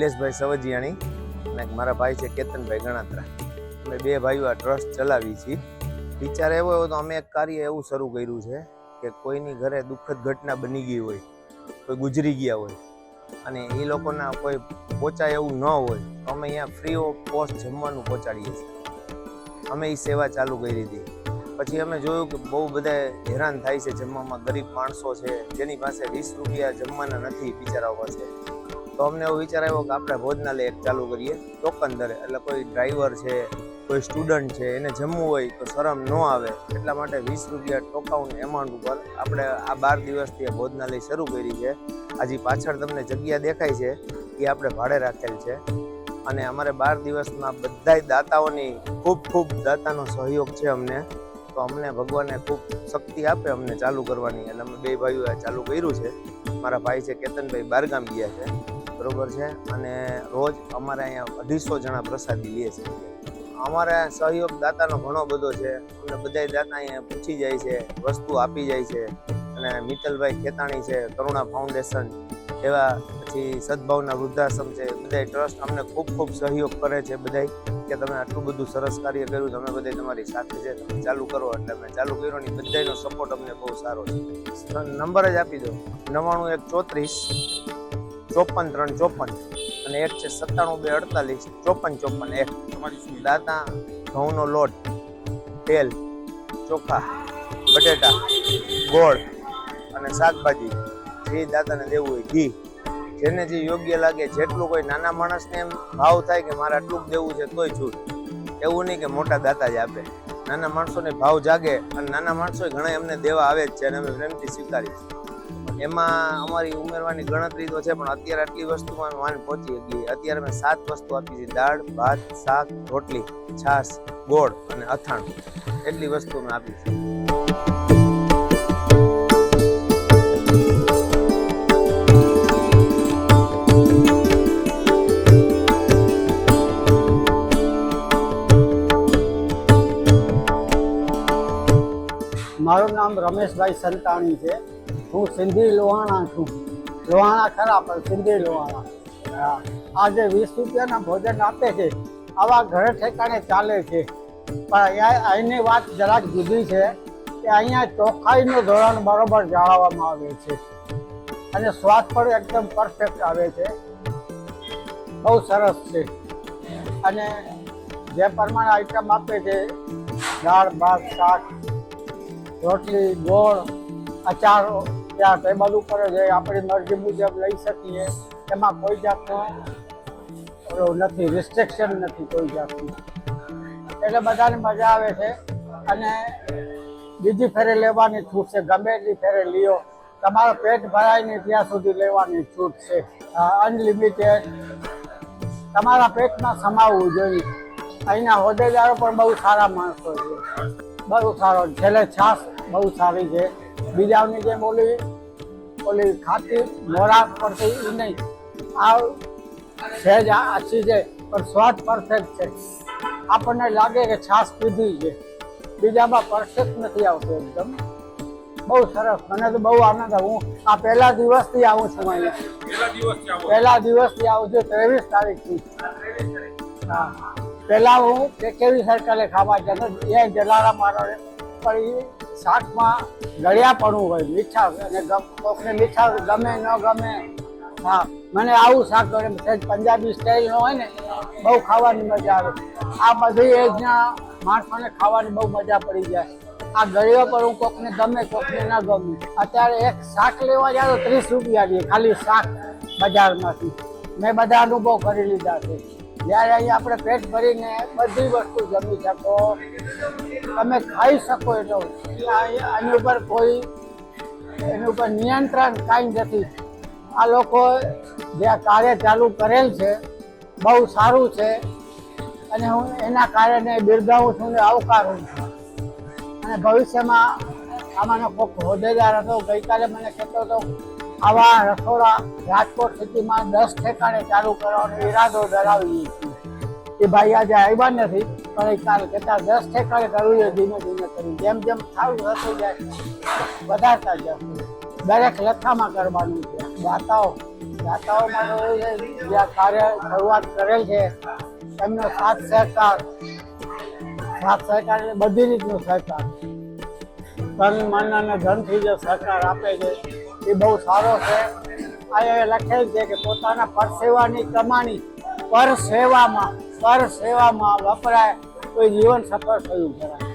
નિલેશભાઈ સવજીયાણી અને મારા ભાઈ છે કેતનભાઈ ગણાત્રા. અમે બે ભાઈઓ આ ટ્રસ્ટ ચલાવી છીએ. વિચાર એવો એવો તો અમે એક કાર્ય એવું શરૂ કર્યું છે કે કોઈની ઘરે દુઃખદ ઘટના બની ગઈ હોય, કોઈ ગુજરી ગયા હોય અને એ લોકોના કોઈ પહોંચાય એવું ન હોય, તો અમે અહીંયા ફ્રી ઓફ કોસ્ટ જમવાનું પહોંચાડીએ છીએ. અમે એ સેવા ચાલુ કરી હતી. પછી અમે જોયું કે બહુ બધા હેરાન થાય છે જમવામાં, ગરીબ માણસો છે, જેની પાસે વીસ રૂપિયા જમવાના નથી, બિચારાઓ પાસે. તો અમને એવો વિચાર આવ્યો કે આપણે ભોજનાલય એક ચાલુ કરીએ. ટોકન દરે એટલે કોઈ ડ્રાઈવર છે, કોઈ સ્ટુડન્ટ છે, એને જમવું હોય તો શરમ ન આવે. એટલા માટે વીસ રૂપિયા ટોકાઉન એમાઉન્ટ ઉપર આપણે આ બાર દિવસથી ભોજનાલય શરૂ કરી છે. હજી પાછળ તમને જગ્યા દેખાય છે, એ આપણે ભાડે રાખેલ છે. અને અમારે બાર દિવસમાં બધાય દાતાઓની ખૂબ ખૂબ દાતાનો સહયોગ છે અમને. તો અમને ભગવાને ખૂબ શક્તિ આપે અમને ચાલુ કરવાની. એટલે અમે બે ભાઈઓ ચાલુ કર્યું છે. મારા ભાઈ છે કેતનભાઈ બારગામ ગયા છે. બરોબર છે. અને રોજ અમારે અહીંયા અઢીસો જણા પ્રસાદી લે છે. અમારે સહયોગ દાતાનો ઘણો બધો છે. અમને બધા દાતા અહીંયા પૂછી જાય છે, વસ્તુ આપી જાય છે. અને મિત્તલભાઈ ખેતાણી છે, કરુણા ફાઉન્ડેશન એવા પછી સદભાવના વૃદ્ધાશ્રમ છે. બધા ટ્રસ્ટ અમને ખૂબ ખૂબ સહયોગ કરે છે બધાય કે તમે આટલું બધું સરસ કાર્ય કર્યું, તમે બધા તમારી સાથે છે, તમે ચાલુ કરો એટલે અમે ચાલુ કર્યો ને બધાનો સપોર્ટ અમને બહુ સારો છે. નંબર જ આપી દો. નવ્વાણું એક ચોત્રીસ ચોપન, ત્રણ ચોપન અને એક છે સત્તાણું, બે અડતાલીસ, ચોપન ચોપન, એક. દાતા, ઘઉંનો લોટ, તેલ, ચોખા, બટેટા, ગોળ અને શાકભાજી. જે દાતાને દેવું હોય ઘી. જેને જે યોગ્ય લાગે, જેટલું કોઈ નાના માણસને એમ ભાવ થાય કે મારે આટલું દેવું છે, તોય છૂટ. એવું નહીં કે મોટા દાતા જ આપે. નાના માણસોને ભાવ જાગે અને નાના માણસો ઘણા એમને દેવા આવે જ છે અને અમે પ્રેમથી સ્વીકારીએ છે એમાં અમારી ઉમેરવાની ગણતરી તો છે, પણ અત્યારે આટલી વસ્તુમાં વાન પહોંચી ગઈ અત્યારે મેં સાત વસ્તુ આપી છે. દાળ, ભાત, શાક, રોટલી, છાશ, ગોળ અને અથાણું. એટલી વસ્તુ મેં આપી છે. મારું નામ રમેશભાઈ સંતાણી છે. હું સિંધી લોહાણા છું. લોહાણા ખરા, પણ સિંધી લોહાણા. આજે વીસ રૂપિયાના ભોજન આપે છે. આવા ઘરે ઠેકાણે ચાલે છે. પણ અહીંની વાત જરાક જુદી છે કે અહીંયા ચોખ્ખાઈનું ધોરણ બરોબર જાળવવામાં આવે છે. અને સ્વાદ પણ એકદમ પરફેક્ટ આવે છે. બહુ સરસ છે. અને જે પ્રમાણે આઈટમ આપે છે, દાળ, ભાત, શાક, રોટલી, ગોળ, અચાર ત્યાં ટેબલ ઉપર જ આપણી મરજી મુજબ લઈ શકીએ, એમાં કોઈ જાતનો નથી રિસ્ટ્રિક્શન નથી કોઈ જાતનું. એટલે બધાને મજા આવે છે. અને બીજી ફેરે લેવાની છૂટ છે, ગમે એટલી ફેરે લ્યો. તમારો પેટ ભરાય નહીં ત્યાં સુધી લેવાની છૂટ છે. અનલિમિટેડ તમારા પેટમાં સમાવવું જોઈએ. અહીંના હોદ્દેદારો પણ બહુ સારા માણસો છે. બહુ સારો, છેલ્લે છાશ બહુ સારી છે. બીજાની જેમ ઓલી ઓલી ખાતી મોરા પડતી એ નહીં. આ સહેજ આછી છે પણ સ્વાદ પરફેક્ટ છે. આપણને લાગે કે છાશ પીધી છે. બીજામાં પરફેક્ટ નથી આવતો એકદમ. બહુ સરસ. મને તો બહુ આનંદ આવું. હું આ પહેલા દિવસથી આવું છું અહીંયા. પહેલા દિવસથી આવું છું? ત્રેવીસ તારીખથી. હા. પહેલા હું કેવી સર્કલે ખાવા જતો એ જલારામ મારો એ શાકમાં ગળ્યાપણું હોય, મીઠા અને કોકને મીઠા ગમે, ન ગમે. હા, મને આવું શાક ગમે. પંજાબી સ્ટાઇલ હોય ને, બહુ ખાવાની મજા આવે. આ બધી એજના માણસોને ખાવાની બહુ મજા પડી જાય. આ ગળ્યો પર હું કોકને ગમે, કોકને ન ગમે. અત્યારે એક શાક લેવા જાય તો ત્રીસ રૂપિયા લઈએ ખાલી શાક બજારમાંથી. મેં બધા અનુભવ કરી લીધા છે. જ્યારે અહીંયા આપણે પેટ ભરીને બધી વસ્તુ જમી શકો. તમે ખાઈ શકો એટલો આની ઉપર કોઈ, એની ઉપર નિયંત્રણ કાંઈ નથી. આ લોકો જે આ કાર્ય ચાલુ કરેલ છે, બહુ સારું છે. અને હું એના કારણે બિરદાવું છું ને આવકારું છું. અને ભવિષ્યમાં આમાંનો કોઈક હોદ્દેદાર હતો, ગઈકાલે મને કહેતો હતો, આવા રસોડા રાજકોટ સિટીમાં દસ ઠેકાણે ચાલુ કરવાનો ઈરાદો ધરાવીએ છીએ. એ ભાઈ આજે આવ્યા નથી, પણ એ કાલ કહેતા દસ ઠેકાણે કરવું છે ધીમે ધીમે કરી. જેમ જેમ થાવું થતું જાય વધારતા જશું દરેક લખામાં કરવાનું છે. દાતાઓ દાતાઓમાં માટે જે જ્યાં કાર્ય શરૂઆત કરેલ છે, એમનો સાથ સહકાર સાથ સહકાર એટલે બધી રીતનો સહકાર. તન મન અને ધનથી જે સહકાર આપે છે, એ બહુ સારો છે. આ લખેલ છે કે પોતાના પરસેવાની કમાણી પર સેવામાં પર સેવામાં વપરાય તો જીવન સફળ થયું કહેવાય.